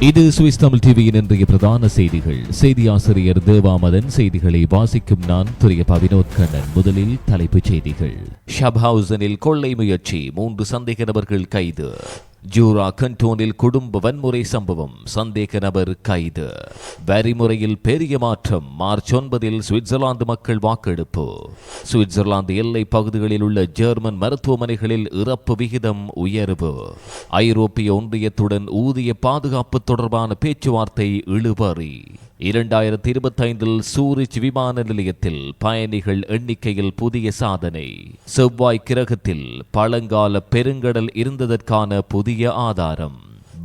இது சுவிஸ் தமிழ் டிவியின் இன்றைய பிரதான செய்திகள். செய்தி ஆசிரியர் தேவாமதன் செய்திகளை வாசிக்கும் நான் துரியப்பா பவினோத் கண்ணன். முதலில் தலைப்புச் செய்திகள். ஷப்ஹவுசனில் கொள்ளை முயற்சி மூன்று சந்தேக நபர்கள் கைது. ஜூரா கண்டோனில் குடும்ப வன்முறை சம்பவம். சந்தேக நபர் கைது. வரிமுறையில் பெரிய மாற்றம். மார்ச் ஒன்பதில் சுவிட்சர்லாந்து மக்கள் வாக்கெடுப்பு. சுவிட்சர்லாந்து எல்லை பகுதிகளில் உள்ள ஜெர்மன் மருத்துவமனைகளில் இறப்பு விகிதம் உயர்வு. ஐரோப்பிய ஒன்றியத்துடன் ஊதிய பாதுகாப்பு தொடர்பான பேச்சுவார்த்தை இழுபறி. இரண்டாயிரத்தி இருபத்தி ஐந்தில் சூரிச் விமான நிலையத்தில் பயணிகள் எண்ணிக்கையில் புதிய சாதனை. செவ்வாய் கிரகத்தில் பழங்கால பெருங்கடல் இருந்ததற்கான புதிய ஆதாரம்.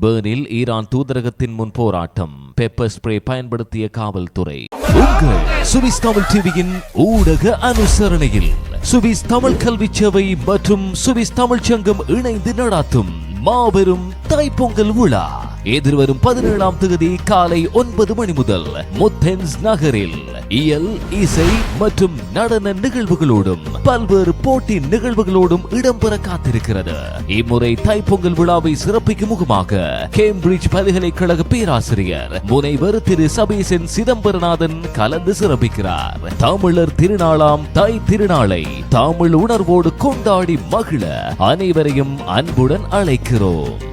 பேர்னில் ஈரான் தூதரகத்தின் முன் போராட்டம். பெப்பர் ஸ்ப்ரே பயன்படுத்திய காவல்துறை. உங்கள் சுவிஸ் தமிழ் டிவியின் ஊடக அனுசரணையில் சுவிஸ் தமிழ் கல்வி சேவை மற்றும் சுவிஸ் தமிழ்ச்சங்கம் இணைந்து நடாத்தும் மாபெரும் தைப்பொங்கல் விழா எதிர்வரும் பதினேழாம் தேதி காலை ஒன்பது மணி முதல் முத்தென்ஸ் நகரில் இயல் இசை மற்றும் நடன நிகழ்வுகளோடும் பல்வேறு போட்டி நிகழ்வுகளோடும் இடம்பெற காத்திருக்கிறது. இம்முறை தைப்பொங்கல் விழாவை சிறப்பிக்கும் முகமாக கேம்பிரிட்ஜ் பல்கலைக்கழக பேராசிரியர் முனைவர் திரு சபீசன் சிதம்பரநாதன் கலந்து சிறப்பிக்கிறார். தமிழர் திருநாளாம் தை திருநாளை தமிழ் உணர்வோடு கொண்டாடி மகிழ அனைவரையும் அன்புடன் அழைக்கிறோம்.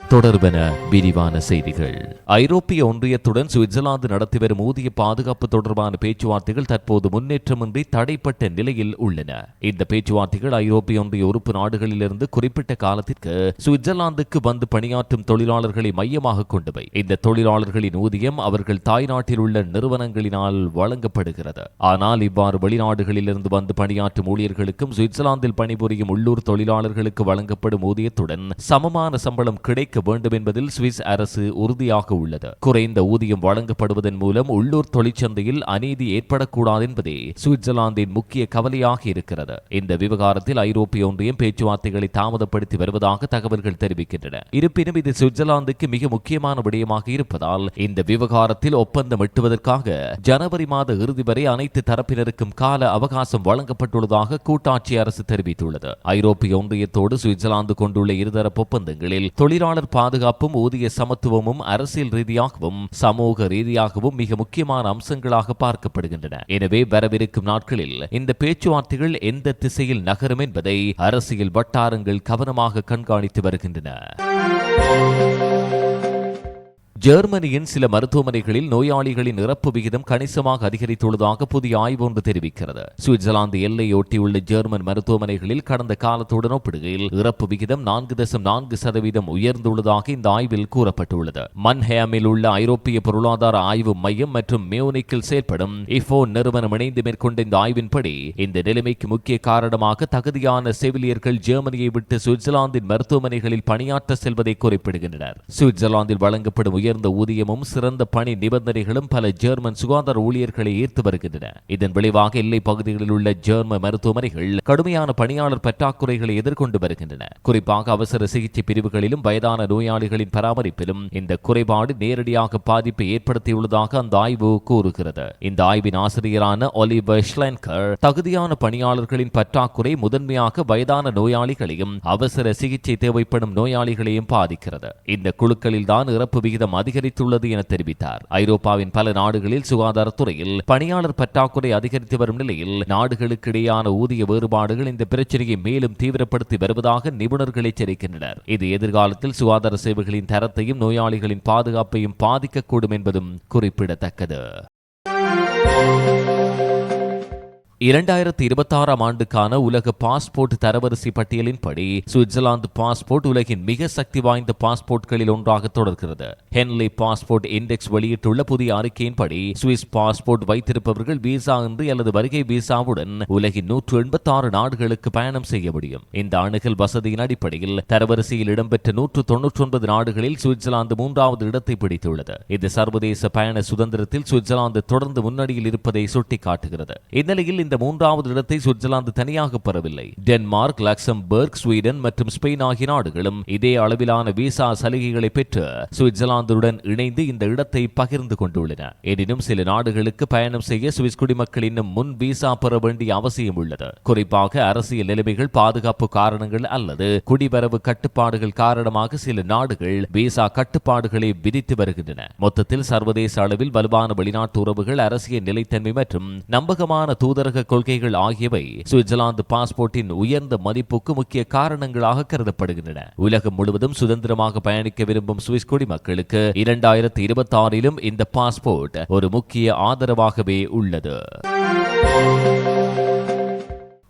தொடர்பென விரிவான செய்திகள். ஐரோப்பிய ஒன்றியத்துடன் சுவிட்சர்லாந்து நடத்தி வரும் ஊதிய பாதுகாப்பு தொடர்பான பேச்சுவார்த்தைகள் தற்போது முன்னேற்றமின்றி தடைப்பட்ட நிலையில் உள்ளன. இந்த பேச்சுவார்த்தைகள் ஐரோப்பிய ஒன்றிய உறுப்பு நாடுகளிலிருந்து குறிப்பிட்ட காலத்திற்கு சுவிட்சர்லாந்துக்கு வந்து பணியாற்றும் தொழிலாளர்களை மையமாக கொண்டவை. இந்த தொழிலாளர்களின் ஊதியம் அவர்கள் தாய்நாட்டில் உள்ள நிறுவனங்களினால் வழங்கப்படுகிறது. ஆனால் இவ்வாறு வெளிநாடுகளிலிருந்து வந்து பணியாற்றும் ஊழியர்களுக்கும் சுவிட்சர்லாந்தில் பணிபுரியும் உள்ளூர் தொழிலாளர்களுக்கு வழங்கப்படும் ஊதியத்துடன் சமமான சம்பளம் கிடைக்க வேண்டும் என்பதில் சுவிஸ் அரசு உறுதியாக உள்ளது. குறைந்த ஊதியம் வழங்கப்படுவதன் மூலம் உள்ளூர் தொழிற்சந்தையில் அநீதி ஏற்படக்கூடாது என்பதே சுவிட்சர்லாந்தின் முக்கிய கவலையாக இருக்கிறது. இந்த விவகாரத்தில் ஐரோப்பிய ஒன்றியம் பேச்சுவார்த்தைகளை தாமதப்படுத்தி வருவதாக தகவல்கள் தெரிவிக்கின்றன. இருப்பினும் இது சுவிட்சர்லாந்துக்கு மிக முக்கியமான விடயமாக இருப்பதால் இந்த விவகாரத்தில் ஒப்பந்தம் எட்டுவதற்காக ஜனவரி மாத இறுதி வரை அனைத்து தரப்பினருக்கும் கால அவகாசம் வழங்கப்பட்டுள்ளதாக கூட்டாட்சி அரசு தெரிவித்துள்ளது. ஐரோப்பிய ஒன்றியத்தோடு சுவிட்சர்லாந்து கொண்டுள்ள இருதரப்பு ஒப்பந்தங்களில் தொழிலாளர் பாதுகாப்பும் ஊதிய சமத்துவமும் அரசியல் ரீதியாகவும் சமூக ரீதியாகவும் மிக முக்கியமான அம்சங்களாக பார்க்கப்படுகின்றன. எனவே வரவிருக்கும் நாட்களில் இந்த பேச்சுவார்த்தைகள் எந்த திசையில் நகரும் என்பதை அரசியல் வட்டாரங்கள் கவனமாக கண்காணித்து வருகின்றன. ஜெர்மனியின் சில மருத்துவமனைகளில் நோயாளிகளின் இறப்பு விகிதம் கணிசமாக அதிகரித்துள்ளதாக புதிய ஆய்வு ஒன்று தெரிவிக்கிறது. சுவிட்சர்லாந்து எல்லையொட்டியுள்ள ஜெர்மன் மருத்துவமனைகளில் கடந்த காலத்துடன் ஒப்பிடுகையில் இறப்பு விகிதம் நான்கு தசம் நான்கு சதவீதம் உயர்ந்துள்ளதாக இந்த ஆய்வில் கூறப்பட்டுள்ளது. மன்ஹேமில் உள்ள ஐரோப்பிய பொருளாதார ஆய்வு மையம் மற்றும் மியூனிக்கில் செயல்படும் இஃபோ நிறுவனம் இணைந்து மேற்கொண்ட இந்த ஆய்வின்படி இந்த நிலைமைக்கு முக்கிய காரணமாக தகுதியான செவிலியர்கள் ஜெர்மனியை விட்டு சுவிட்சர்லாந்தின் மருத்துவமனைகளில் பணியாற்ற செல்வதை குறிப்பிடுகின்றனர். சுவிட்சர்லாந்தில் வழங்கப்படும் உயர்ந்த ஊதியமும் சிறந்த பணி நிபந்தனைகளும் பல ஜெர்மன் சுகாதார ஊழியர்களை ஈர்த்து வருகின்றன. இதன் விளைவாக எல்லை பகுதிகளில் உள்ள ஜெர்மன் மருத்துவமனைகள் கடுமையான பணியாளர் பற்றாக்குறைகளை எதிர்கொண்டு வருகின்றன. குறிப்பாக அவசர சிகிச்சை பிரிவுகளிலும் வயதான நோயாளிகளின் பராமரிப்பிலும் இந்த குறைபாடு நேரடியாக பாதிப்பை ஏற்படுத்தியுள்ளதாக அந்த ஆய்வு கூறுகிறது. இந்த ஆய்வின் ஆசிரியரான ஒலிவர் தகுதியான பணியாளர்களின் பற்றாக்குறை முதன்மையாக வயதான நோயாளிகளையும் அவசர சிகிச்சை தேவைப்படும் நோயாளிகளையும் பாதிக்கிறது. இந்த குழுக்களில் தான் இறப்பு விகிதம் அதிகரித்துள்ளது என தெரிவித்தார். ஐரோப்பாவின் பல நாடுகளில் சுகாதாரத்துறையில் பணியாளர் பற்றாக்குறை அதிகரித்து வரும் நிலையில் நாடுகளுக்கிடையான ஊதிய வேறுபாடுகள் இந்த பிரச்சனையை மேலும் தீவிரப்படுத்தி வருவதாக நிபுணர்கள் எச்சரிக்கின்றனர். இது எதிர்காலத்தில் சுகாதார சேவைகளின் தரத்தையும் நோயாளிகளின் பாதுகாப்பையும் பாதிக்கக்கூடும் என்பதும் குறிப்பிடத்தக்கது. இரண்டாயிரத்தி இருபத்தாறாம் ஆண்டுக்கான உலக பாஸ்போர்ட் தரவரிசை பட்டியலின்படி சுவிட்சர்லாந்து பாஸ்போர்ட் உலகின் மிக சக்தி வாய்ந்த பாஸ்போர்ட்களில் ஒன்றாக தொடர்கிறது. ஹென்லி பாஸ்போர்ட் இண்டெக்ஸ் வெளியிட்டுள்ள புதிய அறிக்கையின்படி சுவிஸ் பாஸ்போர்ட் வைத்திருப்பவர்கள் விசா இன்றி அல்லது வருகை விசாவுடன் உலகின் நூற்று எண்பத்தாறு நாடுகளுக்கு பயணம் செய்ய முடியும். இந்த அணுகல் வசதியின் அடிப்படையில் தரவரிசையில் இடம்பெற்ற நூற்று தொன்னூற்றி ஒன்பது நாடுகளில் சுவிட்சர்லாந்து மூன்றாவது இடத்தை பிடித்துள்ளது. இது சர்வதேச பயண சுதந்திரத்தில் சுவிட்சர்லாந்து தொடர்ந்து முன்னணியில் இருப்பதை சுட்டிக்காட்டுகிறது. இந்நிலையில் இந்த மூன்றாவது இடத்தை சுவிட்சர்லாந்து தனியாக பெறவில்லை. டென்மார்க் லக்சம்பர்க் ஸ்வீடன் மற்றும் ஸ்பெயின் ஆகிய நாடுகளும் இதே அளவிலான விசா சலுகைகளை பெற்று சுவிட்சர்லாந்துடன் இணைந்து இந்த இடத்தை பகிர்ந்து கொண்டுள்ளன. எனினும் சில நாடுகளுக்கு பயணம் செய்ய சுவிஸ் குடிமக்கள் இன்னும் முன் விசா பெற வேண்டிய அவசியம் உள்ளது. குறிப்பாக அரசியல் நிலைமைகள் பாதுகாப்பு காரணங்கள் அல்லது குடிவரவு கட்டுப்பாடுகள் காரணமாக சில நாடுகள் விசா கட்டுப்பாடுகளை விதித்து வருகின்றன. மொத்தத்தில் சர்வதேச அளவில் வலுவான வெளிநாட்டு உறவுகள் அரசியல் நிலைத்தன்மை மற்றும் நம்பகமான தூதரக கொள்கைகள் ஆகியவை சுவிட்சர்லாந்து பாஸ்போர்ட்டின் உயர்ந்த மதிப்புக்கு முக்கிய காரணங்களாக கருதப்படுகின்றன. உலகம் முழுவதும் சுதந்திரமாக பயணிக்க விரும்பும் சுவிஸ் குடிமக்களுக்கு இரண்டாயிரத்தி இருபத்தி ஆறிலும் இந்த பாஸ்போர்ட் ஒரு முக்கிய ஆதரவாகவே உள்ளது.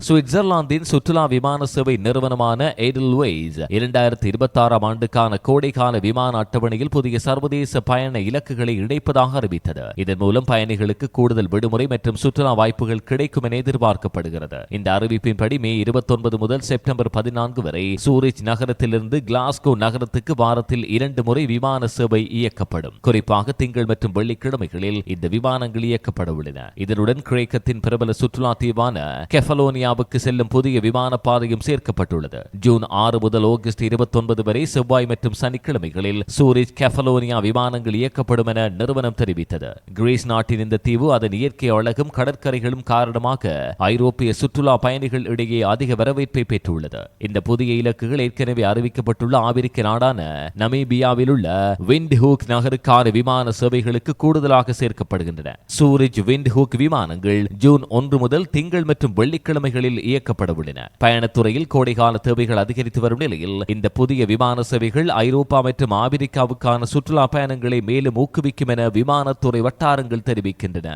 சுவிட்சர்லாந்தின் சுற்றுலா விமான சேவை நிறுவனமான எய்டல்வேஸ் இரண்டாயிரத்தி இருபத்தி ஆறாம் ஆண்டுக்கான கோடைக்கால விமான அட்டவணையில் புதிய சர்வதேச பயண இலக்குகளை இணைப்பதாக அறிவித்தது. இதன் மூலம் பயணிகளுக்கு கூடுதல் விடுமுறை மற்றும் சுற்றுலா வாய்ப்புகள் கிடைக்கும் என எதிர்பார்க்கப்படுகிறது. இந்த அறிவிப்பின்படி மே இருபத்தொன்பது முதல் செப்டம்பர் பதினான்கு வரை சூரிச் நகரத்திலிருந்து கிளாஸ்கோ நகரத்துக்கு வாரத்தில் இரண்டு முறை விமான சேவை இயக்கப்படும். குறிப்பாக திங்கள் மற்றும் வெள்ளிக்கிழமைகளில் இந்த விமானங்கள் இயக்கப்பட உள்ளன. இதனுடன் கிரேக்கத்தின் பிரபல சுற்றுலா தீவான கெஃபலோனியா கென்யாவுக்கு செல்லும் புதிய விமான பாதையும் சேர்க்கப்பட்டுள்ளது. ஜூன் ஆறு முதல் ஆகஸ்ட் இருபத்தி ஒன்பது வரை செவ்வாய் மற்றும் சனிக்கிழமைகளில் சூரிஜ் கெஃபலோனியா விமானங்கள் இயக்கப்படும் என நிறுவனம் தெரிவித்தது. கிரீஸ் நாட்டின் இந்த தீவு அதன் இயற்கை அழகும் கடற்கரைகளும் காரணமாக ஐரோப்பிய சுற்றுலா பயணிகள் இடையே அதிக வரவேற்பை பெற்றுள்ளது. இந்த புதிய இலக்குகள் ஏற்கனவே அறிவிக்கப்பட்டுள்ள ஆபிரிக்க நாடான நமீபியாவில் உள்ள விண்ட் ஹூக் நகருக்கான விமான சேவைகளுக்கு கூடுதலாக சேர்க்கப்படுகின்றன. சூரிஜ் விண்ட் ஹூக் விமானங்கள் ஜூன் ஒன்று முதல் திங்கள் மற்றும் வெள்ளிக்கிழமைகள் இயக்கப்பட உள்ளன பயணத்துறையில் கோடைகால தேவைகள் அதிகரித்து வரும் நிலையில் இந்த புதிய விமான சேவைகள் ஐரோப்பா மற்றும் ஆப்பிரிக்காவுக்கான சுற்றுலா பயணங்களை மேலும் ஊக்குவிக்கும் என விமானத்துறை வட்டாரங்கள் தெரிவிக்கின்றன.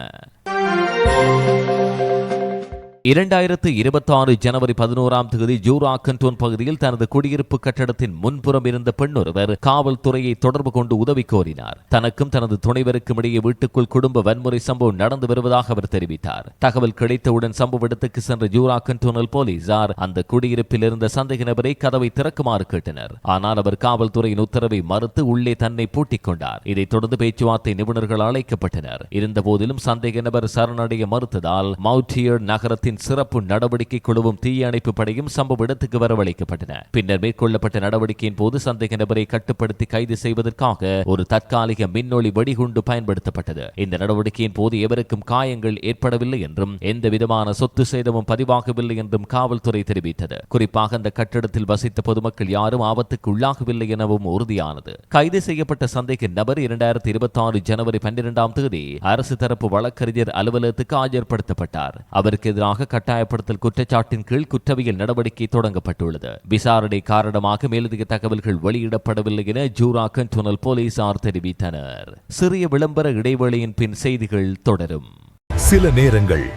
இரண்டாயிரத்து இருபத்தி ஆறு ஜனவரி பதினோராம் தேதி ஜூரா கண்டோன் பகுதியில் தனது குடியிருப்பு கட்டடத்தின் முன்புறம் இருந்த பெண்ணொருவர் காவல்துறையை தொடர்பு கொண்டு உதவி கோரினார். தனக்கும் தனது துணைவருக்கும் இடையே வீட்டுக்குள் குடும்ப வன்முறை சம்பவம் நடந்து வருவதாக அவர் தெரிவித்தார். தகவல் கிடைத்தவுடன் சம்பவ இடத்துக்கு சென்ற ஜூரா கண்டோனல் போலீசார் அந்த குடியிருப்பில் இருந்த சந்தேக நபரை கதவை திறக்குமாறு கேட்டனர். ஆனால் அவர் காவல்துறையின் உத்தரவை மறுத்து உள்ளே தன்னை பூட்டிக் கொண்டார். இதைத் தொடர்ந்து பேச்சுவார்த்தை நிபுணர்கள் அழைக்கப்பட்டனர். இருந்தபோதிலும் சந்தேக நபர் சரணடைய மறுத்ததால் மவுட்டியர் நகரத்தின் சிறப்பு நடவடிக்கை குழுவும் தீயணைப்பு படையும் சம்பவ இடத்துக்கு வரவழைக்கப்பட்டன. பின்னர் மேற்கொள்ளப்பட்ட நடவடிக்கையின் போது சந்தேக நபரை கட்டுப்படுத்தி கைது செய்வதற்காக ஒரு தற்காலிக மின்னொளி வெடிகுண்டு பயன்படுத்தப்பட்டது. இந்த நடவடிக்கையின் போது எவருக்கும் காயங்கள் ஏற்படவில்லை என்றும் எந்த விதமான சொத்து சேதமும் பதிவாகவில்லை என்றும் காவல்துறை தெரிவித்தது. குறிப்பாக அந்த கட்டடத்தில் வசித்த பொதுமக்கள் யாரும் ஆபத்துக்கு உள்ளாகவில்லை எனவும் உறுதியானது. கைது செய்யப்பட்ட சந்தேக நபர் இரண்டாயிரத்தி இருபத்தி ஆறு ஜனவரி பன்னிரெண்டாம் தேதி அரசு தரப்பு வழக்கறிஞர் அலுவலகத்துக்கு ஆஜர்படுத்தப்பட்டார். அவருக்கு எதிராக கட்டாயப்படுத்தல் குற்றச்சாட்டின் கீழ் குற்றவியல் நடவடிக்கை தொடங்கப்பட்டுள்ளது. விசாரணை காரணமாக மேலதிக தகவல்கள் வெளியிடப்படவில்லை என ஜூரா கண்டோனல் போலீசார் தெரிவித்தனர். சிறிய விளம்பர இடைவெளியின் பின் செய்திகள் தொடரும். சில நேரங்கள்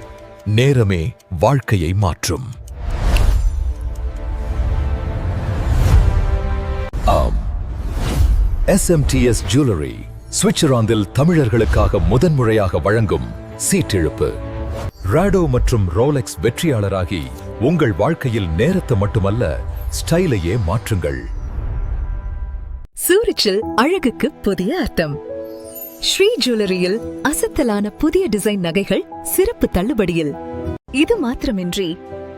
நேரமே வாழ்க்கையை மாற்றும். ஆம். எஸ்எம்டிஎஸ் ஜுவல்லரி சுவிட்சர்லாந்தில் தமிழர்களுக்காக முதன்முறையாக வழங்கும் சீட்டிழுப்பு. ராடோ மற்றும் ரோலெக்ஸ் வெற்றியாளராகி உங்கள் வாழ்க்கையில் நேரத்தை மட்டுமல்ல ஸ்டைலையே மாற்றுங்கள். சூரிச்சில் அழகுக்கு புதிய அர்த்தம். ஸ்ரீ ஜுவல்லரியில் அசத்தலான புதிய டிசைன் நகைகள் சிறப்பு தள்ளுபடியில். இது மாத்திரமின்றி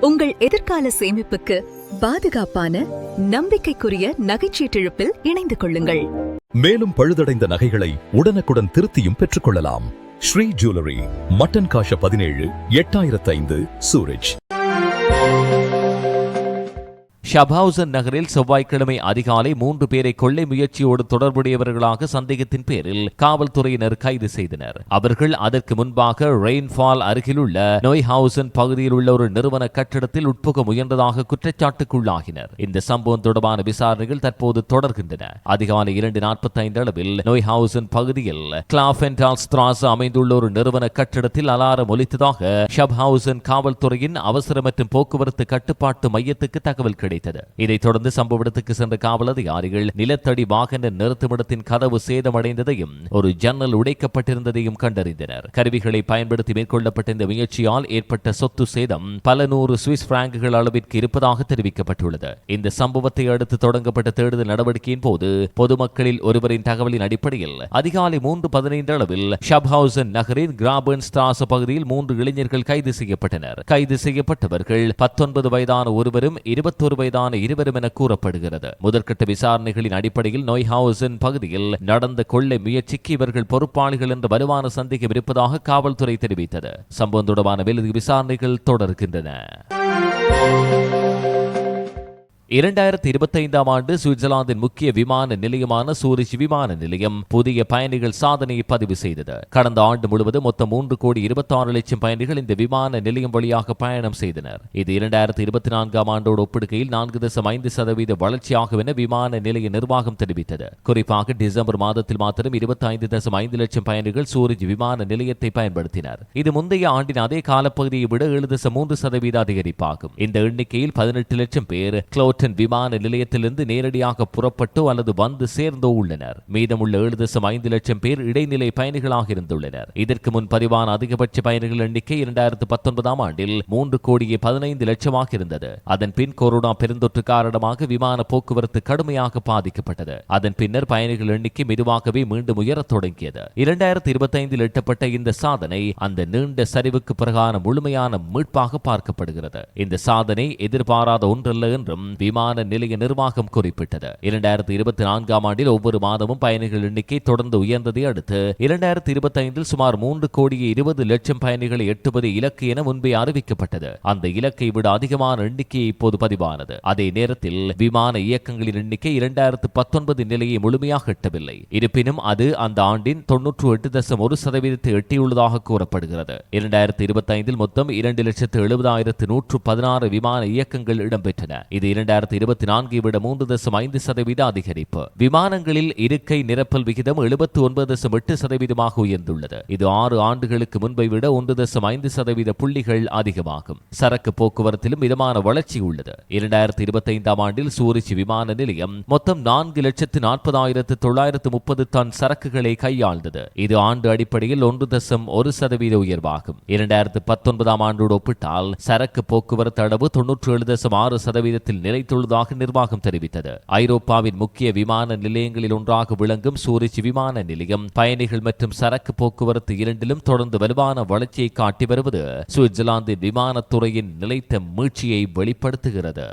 உங்கள் எதிர்கால சேமிப்புக்கு பாதுகாப்பான நம்பிக்கைக்குரிய நகைச்சீட்டிழப்பில் இணைந்து கொள்ளுங்கள். மேலும் பழுதடைந்த நகைகளை உடனுக்குடன் திருத்தியும் பெற்றுக்கொள்ளலாம். ஸ்ரீ ஜுவல்லரி மட்டன் காஷ பதினேழு எட்டாயிரத்து ஐந்து சூரஜ். ஷப்ஹவுசன் நகரில் செவ்வாய்க்கிழமை அதிகாலை மூன்று பேரை கொள்ளை முயற்சியோடு தொடர்புடையவர்களாக சந்தேகத்தின் பேரில் காவல்துறையினர் கைது செய்தனர். அவர்கள் அதற்கு முன்பாக ரெயின்ஃபால் அருகிலுள்ள நோய்ஹவுசன் பகுதியில் உள்ள ஒரு நிறுவன கட்டிடத்தில் உட்புக முயன்றதாக குற்றச்சாட்டுக்குள்ளாகினர். இந்த சம்பவம் தொடர்பான விசாரணைகள் தற்போது தொடர்கின்றன. அதிகாலை இரண்டு நாற்பத்தி ஐந்து அளவில் நோய்ஹவுசன் பகுதியில் கிளாஃபென்டால் ஸ்திராஸ் அமைந்துள்ள ஒரு நிறுவன கட்டிடத்தில் அலாரம் ஒலித்ததாக ஷப்ஹவுசன் காவல்துறையின் அவசர மற்றும் போக்குவரத்து கட்டுப்பாட்டு மையத்துக்கு தகவல் கிடைத்தது. இதைத் தொடர்ந்து சம்பவ இடத்துக்கு சென்ற காவல் அதிகாரிகள் நிலத்தடி வாகன நிறுத்துமிடத்தின் கதவு சேதமடைந்ததையும் ஒரு ஜன்னல் உடைக்கப்பட்டிருந்ததையும் கண்டறிந்தனர். கருவிகளை பயன்படுத்தி மேற்கொள்ளப்பட்ட இந்த முயற்சியால் ஏற்பட்ட சொத்து சேதம் பல நூறு சுவிஸ் பிராங்குகள் அளவிற்கு இருப்பதாக தெரிவிக்கப்பட்டுள்ளது. இந்த சம்பவத்தை அடுத்து தொடங்கப்பட்ட தேடுதல் நடவடிக்கையின் போது பொதுமக்களில் ஒருவரின் தகவலின் அடிப்படையில் அதிகாலை மூன்று பதினைந்து அளவில் ஷப்ஹவுசன் நகரின் கிராபன் ஸ்டாஸ் பகுதியில் மூன்று இளைஞர்கள் கைது செய்யப்பட்டனர். கைது செய்யப்பட்டவர்கள் பத்தொன்பது வயதான ஒருவரும் இருபத்தொரு வயதான இருவரும் என கூறப்படுகிறது. முதற்கட்ட விசாரணைகளின் அடிப்படையில் நோய் ஹவுசின் பகுதியில் நடந்த கொள்ளை முயற்சிக்கு இவர்கள் பொறுப்பாளிகள் என்று வலுவான சந்தேகம் இருப்பதாக காவல்துறை தெரிவித்தது. சம்பவம் தொடர்பான மேலதிக விசாரணைகள் தொடர்கின்றன. இரண்டாயிரத்தி இருபத்தைந்தாம் ஆண்டு சுவிட்சர்லாந்தின் முக்கிய விமான நிலையமான சூரிச் விமான நிலையம் புதிய பயணிகள் சாதனையை பதிவு செய்தது. கடந்த ஆண்டு முழுவதும் மொத்தம் மூன்று கோடி இருபத்தி ஆறு லட்சம் பயணிகள் இந்த விமான நிலையம் வழியாக பயணம் செய்தனர். இது இரண்டாயிரத்தி இருபத்தி நான்காம் ஆண்டோடு ஒப்பிடுகையில் நான்கு தசம் ஐந்து சதவீத வளர்ச்சியாகும் என விமான நிலைய நிர்வாகம் தெரிவித்தது. குறிப்பாக டிசம்பர் மாதத்தில் மாத்திரம் இருபத்தி ஐந்து தசம் ஐந்து லட்சம் பயணிகள் சூரிச் விமான நிலையத்தை பயன்படுத்தினர். இது முந்தைய ஆண்டின் அதே காலப்பகுதியை விட ஏழு தசம் மூன்று சதவீத அதிகரிப்பாகும். இந்த எண்ணிக்கையில் பதினெட்டு லட்சம் பேர் கிளோட் ஹாமில்டன் விமான நிலையத்திலிருந்து நேரடியாக புறப்பட்டோ அல்லது வந்து சேர்ந்தோ உள்ளனர். மீதமுள்ள ஏழு தசம் ஐந்து லட்சம் பேர் இடைநிலை பயணிகளாக இருந்துள்ளனர். இதற்கு முன் பதிவான அதிகபட்ச பயணிகள் எண்ணிக்கை இரண்டாயிரத்து பத்தொன்பதாம் ஆண்டில் மூன்று கோடியே பதினைந்து லட்சமாக இருந்தது. அதன் பின் கொரோனா பெருந்தொற்று காரணமாக விமான போக்குவரத்து கடுமையாக பாதிக்கப்பட்டது. அதன் பின்னர் பயணிகள் எண்ணிக்கை மெதுவாகவே மீண்டும் உயரத் தொடங்கியது. இரண்டாயிரத்தி இருபத்தைந்தில் எட்டப்பட்ட இந்த சாதனை அந்த நீண்ட சரிவுக்கு பிறகான முழுமையான மீட்பாக பார்க்கப்படுகிறது. இந்த சாதனை எதிர்பாராத ஒன்றல்ல என்றும் விமான நிலைய நிர்வாகம் குறிப்பிட்டது. இரண்டாயிரத்தி இருபத்தி நான்காம் ஆண்டில் ஒவ்வொரு மாதமும் பயணிகள் எண்ணிக்கை தொடர்ந்து உயர்ந்ததை அடுத்து இரண்டாயிரத்தி இருபத்தி ஐந்தில் சுமார் மூன்று கோடியே இருபது லட்சம் பயணிகளை எட்டுவது இலக்கு என முன்பே அறிவிக்கப்பட்டது. அந்த இலக்கை விட அதிகமான எண்ணிக்கை இப்போது பதிவானது. அதே நேரத்தில் விமான இயக்கங்களின் எண்ணிக்கை இரண்டாயிரத்து பத்தொன்பது நிலையை முழுமையாக எட்டவில்லை. இருப்பினும் அது அந்த ஆண்டின் தொன்னூற்று எட்டு தசம் ஒரு சதவீதத்தை எட்டியுள்ளதாக கூறப்படுகிறது. இரண்டாயிரத்தி இருபத்தி ஐந்தில் மொத்தம் இரண்டு லட்சத்து எழுபதாயிரத்து நூற்று பதினாறு விமான இயக்கங்கள் இடம்பெற்றன. இது இரண்டாயிரத்தி இருபத்தி நான்கை விட மூன்று தசம் ஐந்து சதவீத அதிகரிப்பு. விமானங்களில் இருக்கை நிரப்பல் விகிதம் எழுபத்தி ஒன்பது தசம் எட்டு சதவீதமாக உயர்ந்துள்ளது. இது ஆறு ஆண்டுகளுக்கு முன்பை விட ஒன்று தசம் ஐந்து சதவீத புள்ளிகள் அதிகமாகும். சரக்கு போக்குவரத்திலும் மிதமான வளர்ச்சி உள்ளது. இரண்டாயிரத்தி இருபத்தி ஐந்தாம் ஆண்டில் சூரிச் விமான நிலையம் மொத்தம் நான்கு லட்சத்து நாற்பதாயிரத்து தொள்ளாயிரத்து முப்பது டன் சரக்குகளை கையாழ்ந்தது இது ஆண்டு அடிப்படையில் ஒன்று தசம் ஒரு சதவீத உயர்வாகும். இரண்டாயிரத்து பத்தொன்பதாம் ஆண்டோடு ஒப்பிட்டால் சரக்கு போக்குவரத்து அளவு தொன்னூற்று ஏழு தசம் ஆறு சதவீதத்தில் நிலைத்துள்ளதாக நிர்வாகம் தெரிவித்தது. ஐரோப்பாவின் முக்கிய விமான நிலையங்களில் ஒன்றாக விளங்கும் சூரிச் விமான நிலையம் பயணிகள் மற்றும் சரக்கு போக்குவரத்து இரண்டிலும் தொடர்ந்து வலுவான வளர்ச்சியை காட்டி வருவது சுவிட்சர்லாந்தின் விமானத்துறையின் நிலைத்த மீட்சியை வெளிப்படுத்துகிறது.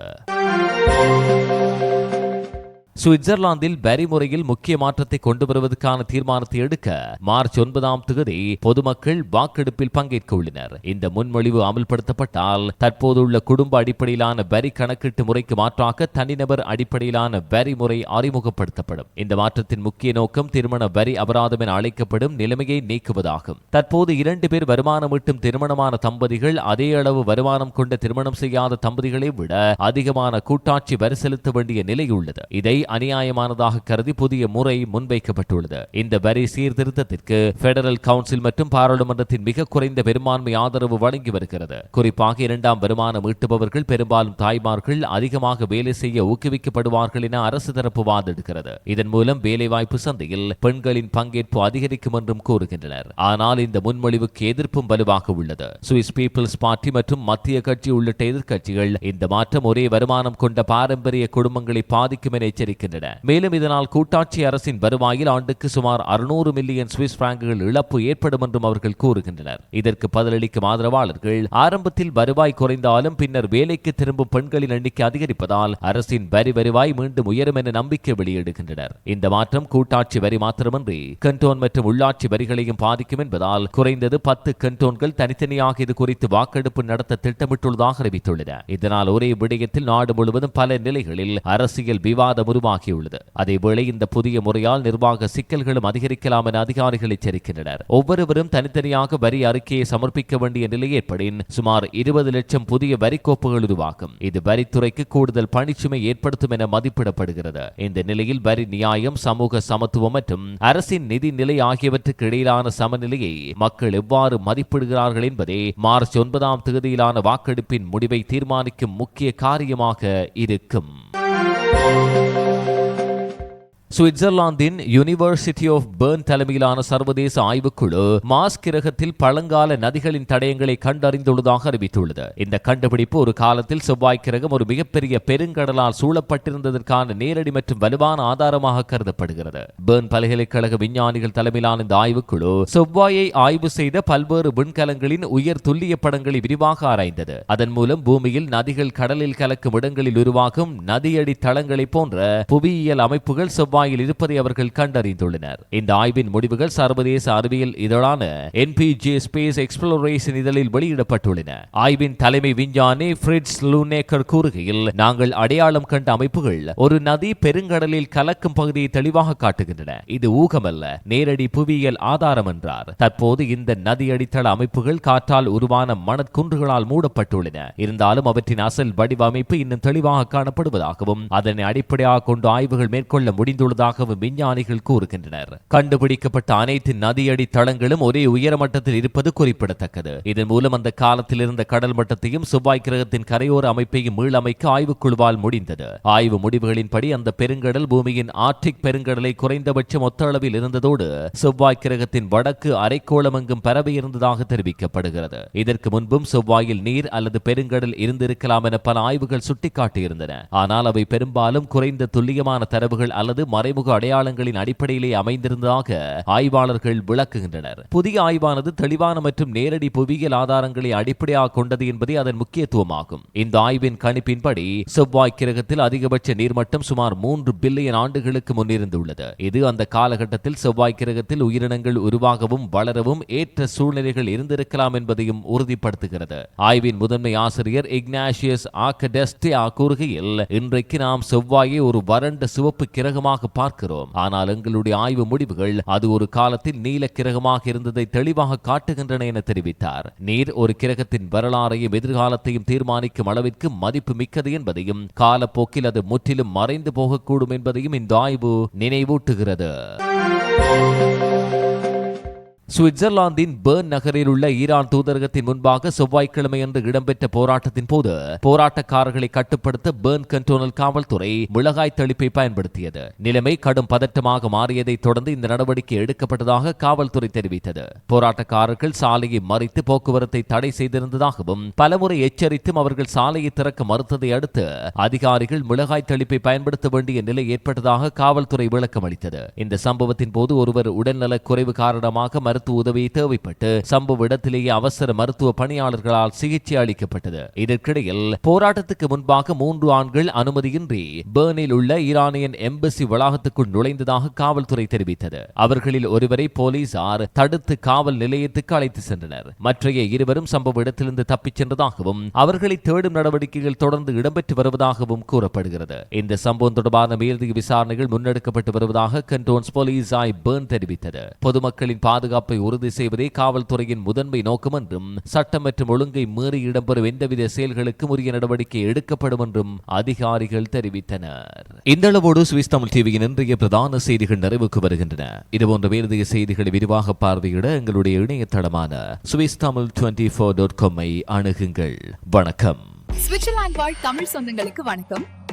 சுவிட்சர்லாந்தில் வரி முறையில் முக்கிய மாற்றத்தை கொண்டு வருவதற்கான தீர்மானத்தை எடுக்க மார்ச் ஒன்பதாம் தேதி பொதுமக்கள் வாக்கெடுப்பில் பங்கேற்க உள்ளனர் இந்த முன்மொழிவு அமல்படுத்தப்பட்டால் தற்போதுள்ள குடும்ப அடிப்படையிலான வரி கணக்கீட்டு முறைக்கு மாற்றாக தனிநபர் அடிப்படையிலான வரி முறை அறிமுகப்படுத்தப்படும். இந்த மாற்றத்தின் முக்கிய நோக்கம் திருமண வரி அபராதம் என அழைக்கப்படும் நிலைமையை நீக்குவதாகும். தற்போது இரண்டு பேர் வருமானம் ஈட்டும் திருமணமான தம்பதிகள் அதே அளவு வருமானம் கொண்ட திருமணம் செய்யாத தம்பதிகளை விட அதிகமான கூட்டாட்சி வரி செலுத்த வேண்டிய நிலை உள்ளது. இதை அநியாயமானதாக கருதி புதிய முறை முன்வைக்கப்பட்டுள்ளது. இந்த வரி சீர்திருத்தத்திற்கு பெடரல் கவுன்சில் மற்றும் பாராளுமன்றத்தின் மிக குறைந்த பெரும்பான்மை ஆதரவு வழங்கி வருகிறது. குறிப்பாக இரண்டாம் வருமானம் ஈட்டுபவர்கள் பெரும்பாலும் தாய்மார்கள் அதிகமாக வேலை செய்ய ஊக்குவிக்கப்படுவார்கள் என அரசு தரப்பு வாதெடுக்கிறது இதன் மூலம் வேலைவாய்ப்பு சந்தையில் பெண்களின் பங்கேற்பு அதிகரிக்கும் என்றும் கூறுகின்றனர். ஆனால் இந்த முன்மொழிவுக்கு எதிர்ப்பும் வலுவாக உள்ளது. சுவிஸ் பீப்புள்ஸ் பார்ட்டி மற்றும் மத்திய கட்சி உள்ளிட்ட எதிர்க்கட்சிகள் இந்த மாற்றம் ஒரே வருமானம் கொண்ட பாரம்பரிய குடும்பங்களை பாதிக்கும் என எச்சரிக்கை இருக்கின்றன மேலும் இதனால் கூட்டாட்சி அரசின் வருவாயில் ஆண்டுக்கு சுமார் அறுநூறு மில்லியன் சுவிஸ் பிராங்குகள் இழப்பு ஏற்படும் என்றும் அவர்கள் கூறுகின்றனர். இதற்கு பதிலளிக்கும் ஆதரவாளர்கள் ஆரம்பத்தில் வருவாய் குறைந்தாலும் பின்னர் வேலைக்கு திரும்பும் பெண்களின் எண்ணிக்கை அதிகரிப்பதால் அரசின் வரி வருவாய் மீண்டும் உயரும் என நம்பிக்கை வெளியிடுகின்றனர். இந்த மாற்றம் கூட்டாட்சி வரி மாத்திரமன்றி கண்டோன் மற்றும் உள்ளாட்சி வரிகளையும் பாதிக்கும் என்பதால் குறைந்தது பத்து கண்டோன்கள் தனித்தனியாக இது குறித்து வாக்கெடுப்பு நடத்த திட்டமிட்டுள்ளதாக அறிவித்துள்ளன. இதனால் ஒரே விடயத்தில் நாடு முழுவதும் பல நிலைகளில் அரசியல் விவாதம் உருவாகியுள்ளது. அதேவேளை இந்த புதிய முறையால் நிர்வாக சிக்கல்களும் அதிகரிக்கலாம் என அதிகாரிகள் எச்சரிக்கின்றனர். ஒவ்வொருவரும் தனித்தனியாக வரி அறிக்கையை சமர்ப்பிக்க வேண்டிய நிலை ஏற்படின் சுமார் இருபது லட்சம் புதிய வரி கோப்புகள் உருவாகும். இது வரித்துறைக்கு கூடுதல் பணிச்சுமை ஏற்படுத்தும் என மதிப்பிடப்படுகிறது. இந்த நிலையில் வரி நியாயம் சமூக சமத்துவம் மற்றும் அரசின் நிதி நிலை ஆகியவற்றுக்கு இடையிலான சமநிலையை மக்கள் எவ்வாறு மதிப்பிடுகிறார்கள் என்பதே மார்ச் ஒன்பதாம் தேதியிலான வாக்கெடுப்பின் முடிவை தீர்மானிக்கும் முக்கிய காரியமாக இருக்கும். சுவிட்சர்லாந்தின் யூனிவர்சிட்டி ஆஃப் பேர்ன் தலைமையிலான சர்வதேச ஆய்வுக்குழு மாஸ் கிரகத்தில் பழங்கால நதிகளின் தடயங்களை கண்டறிந்துள்ளதாக அறிவித்துள்ளது. இந்த கண்டுபிடிப்பு ஒரு காலத்தில் செவ்வாய் கிரகம் ஒரு மிகப்பெரிய பெருங்கடலால் சூழப்பட்டிருந்ததற்கான நேரடி மற்றும் வலுவான ஆதாரமாக கருதப்படுகிறது. பேர்ன் பல்கலைக்கழக விஞ்ஞானிகள் தலைமையிலான இந்த ஆய்வுக்குழு செவ்வாயை ஆய்வு செய்த பல்வேறு விண்கலங்களின் உயர் துல்லிய படங்களை விரிவாக ஆராய்ந்தது. அதன் மூலம் பூமியில் நதிகள் கடலில் கலக்கும் இடங்களில் உருவாகும் நதியடி தளங்களை போன்ற புவியியல் அமைப்புகள் செவ்வாய் செவ்வாயில் இருப்பதை அவர்கள் கண்டறிந்துள்ளனர். இந்த ஆய்வின் முடிவுகள் சர்வதேச அறிவியல் இதழான என்பிஜே ஸ்பேஸ் எக்ஸ்ப்ளோரேஷன் இதழில் வெளியிடப்பட்டுள்ளன. ஆய்வின் தலைமை விஞ்ஞானி ஃபிரிட்ஸ் லூனேக்கர் கூறுகையில் நாங்கள் அடையாளம் கண்ட அமைப்புகள் ஒரு நதி பெருங்கடலில் கலக்கும் பகுதியை தெளிவாக காட்டுகின்றன. இது ஊகமல்ல நேரடி புவியியல் ஆதாரம் என்றார். தற்போது இந்த நதி அடித்தள அமைப்புகள் காற்றால் உருவான மணற்குன்றுகளால் மூடப்பட்டுள்ளன. இருந்தாலும் அவற்றின் அசல் வடிவமைப்பு இன்னும் தெளிவாக காணப்படுவதாகவும் அதனை அடிப்படையாக கொண்டு ஆய்வுகள் மேற்கொள்ள முடிந்துள்ளது முடிந்துள்ளதாகவும் விஞ்ஞானிகள் கூறுகின்றனர். கண்டுபிடிக்கப்பட்ட அனைத்து நதியடி தளங்களும் ஒரே உயரமட்டத்தில் இருப்பது குறிப்பிடத்தக்கது. இதன் மூலம் அந்த காலத்தில் இருந்த கடல் மட்டத்தையும் செவ்வாய் கிரகத்தின் கரையோர அமைப்பையும் மீளமைக்க ஆய்வுக்குழுவால் முடிந்தது. ஆய்வு முடிவுகளின்படி அந்த பெருங்கடல் பூமியின் ஆர்டிக் பெருங்கடலை குறைந்தபட்சம் ஒத்த அளவில் இருந்ததோடு செவ்வாய் கிரகத்தின் வடக்கு அரைக்கோளம் எங்கும் பரவி இருந்ததாக தெரிவிக்கப்படுகிறது. இதற்கு முன்பும் செவ்வாயில் நீர் அல்லது பெருங்கடல் இருந்திருக்கலாம் என பல ஆய்வுகள் சுட்டிக்காட்டியிருந்தன. ஆனால் அவை பெரும்பாலும் குறைந்த துல்லியமான தரவுகள் அல்லது மறைமுக அடையாளங்களின் அடிப்படையிலே அமைந்திருந்ததாக ஆய்வாளர்கள் விளக்குகின்றனர். புதிய ஆய்வானது தெளிவான மற்றும் நேரடி புவியியல் ஆதாரங்களை அடிப்படையாக கொண்டது என்பதே அதன் முக்கியத்துவமாகும். இந்த ஆய்வின் கணிப்பின்படி செவ்வாய் கிரகத்தில் அதிகபட்ச நீர்மட்டம் சுமார் மூன்று பில்லியன் ஆண்டுகளுக்கு முன்னிருந்துள்ளது. இது அந்த காலகட்டத்தில் செவ்வாய் கிரகத்தில் உயிரினங்கள் உருவாகவும் வளரவும் ஏற்ற சூழ்நிலைகள் இருந்திருக்கலாம் என்பதையும் உறுதிப்படுத்துகிறது. ஆய்வின் முதன்மை ஆசிரியர் இக்னாஷியஸ் ஆக்கடெஸ்டியா கூறுகையில் இன்றைக்கு நாம் செவ்வாயை ஒரு வறண்ட சிவப்பு கிரகமாக பார்க்கிறோம். ஆனால் எங்களுடைய ஆய்வு முடிவுகள் அது ஒரு காலத்தில் நீல கிரகமாக இருந்ததை தெளிவாக காட்டுகின்றன என தெரிவித்தார். நீர் ஒரு கிரகத்தின் வரலாறையும் எதிர்காலத்தையும் தீர்மானிக்கும் அளவிற்கு மதிப்பு மிக்கது என்பதையும் காலப்போக்கில் அது முற்றிலும் மறைந்து போகக்கூடும் என்பதையும் இந்த ஆய்வு நினைவூட்டுகிறது. சுவிட்சர்லாந்தின் பேர்ன் நகரில் உள்ள ஈரான் தூதரகத்தின் முன்பாக செவ்வாய்க்கிழமை அன்று இடம்பெற்ற போராட்டத்தின் போது போராட்டக்காரர்களை கட்டுப்படுத்த பேர்ன் கண்டோனல் காவல்துறை மிளகாய் தெளிப்பை பயன்படுத்தியது. நிலைமை கடும் பதட்டமாக மாறியதை தொடர்ந்து இந்த நடவடிக்கை எடுக்கப்பட்டதாக காவல்துறை தெரிவித்தது. போராட்டக்காரர்கள் சாலையை மறித்து போக்குவரத்தை தடை செய்திருந்ததாகவும் பலமுறை எச்சரித்தும் அவர்கள் சாலையை திறக்க மறுத்ததை அடுத்து அதிகாரிகள் மிளகாய் தெளிப்பை பயன்படுத்த வேண்டிய நிலை ஏற்பட்டதாக காவல்துறை விளக்கம் அளித்தது இந்த சம்பவத்தின் போது ஒருவர் உடல்நலக் குறைவு காரணமாக மருத்துவ உதவி தேவைப்பட்டு சம்பவ இடத்திலேயே அவசர மருத்துவ பணியாளர்களால் சிகிச்சை அளிக்கப்பட்டது. இதற்கிடையில் போராட்டத்துக்கு முன்பாக மூன்று ஆண்கள் அனுமதியின்றி பேர்னில் உள்ள ஈரானியன் எம்பசி வளாகத்துக்குள் நுழைந்ததாக காவல்துறை தெரிவித்தது. அவர்களில் ஒருவரை போலீசார் தடுத்து காவல் நிலையத்துக்கு அழைத்து சென்றனர். மற்றைய இருவரும் சம்பவ இடத்திலிருந்து தப்பிச் சென்றதாகவும் அவர்களை தேடும் நடவடிக்கைகள் தொடர்ந்து இடம்பெற்று வருவதாகவும் கூறப்படுகிறது. இந்த சம்பவம் தொடர்பான மேலதிக விசாரணைகள் முன்னெடுக்கப்பட்டு வருவதாக கண்டோன்ஸ் போலீஸ் ஆய் பேர்ன் தெரிவித்தது. பொதுமக்களின் பாதுகாப்பு பாதுகாப்பை உறுதி செய்வதே காவல்துறையின் முதன்மை நோக்கம் என்றும் சட்டம் மற்றும் ஒழுங்கை மீறி இடம்பெறும் எந்தவித செயல்களுக்கும் உரிய நடவடிக்கை எடுக்கப்படும் என்றும் அதிகாரிகள் தெரிவித்தனர். இந்த அளவோடு சுவிஸ் தமிழ் டிவியின் இன்றைய பிரதான செய்திகள் நிறைவுக்கு வருகின்றன. இதுபோன்ற மேலதிக செய்திகளை விரிவாக பார்வையிட எங்களுடைய இணையதளமான Swiss Tamil twenty four dot காமை அணுகுங்கள். வணக்கம். சுவிட்சர்லாந்து வாழ் தமிழ் சொந்தங்களுக்கு வணக்கம்.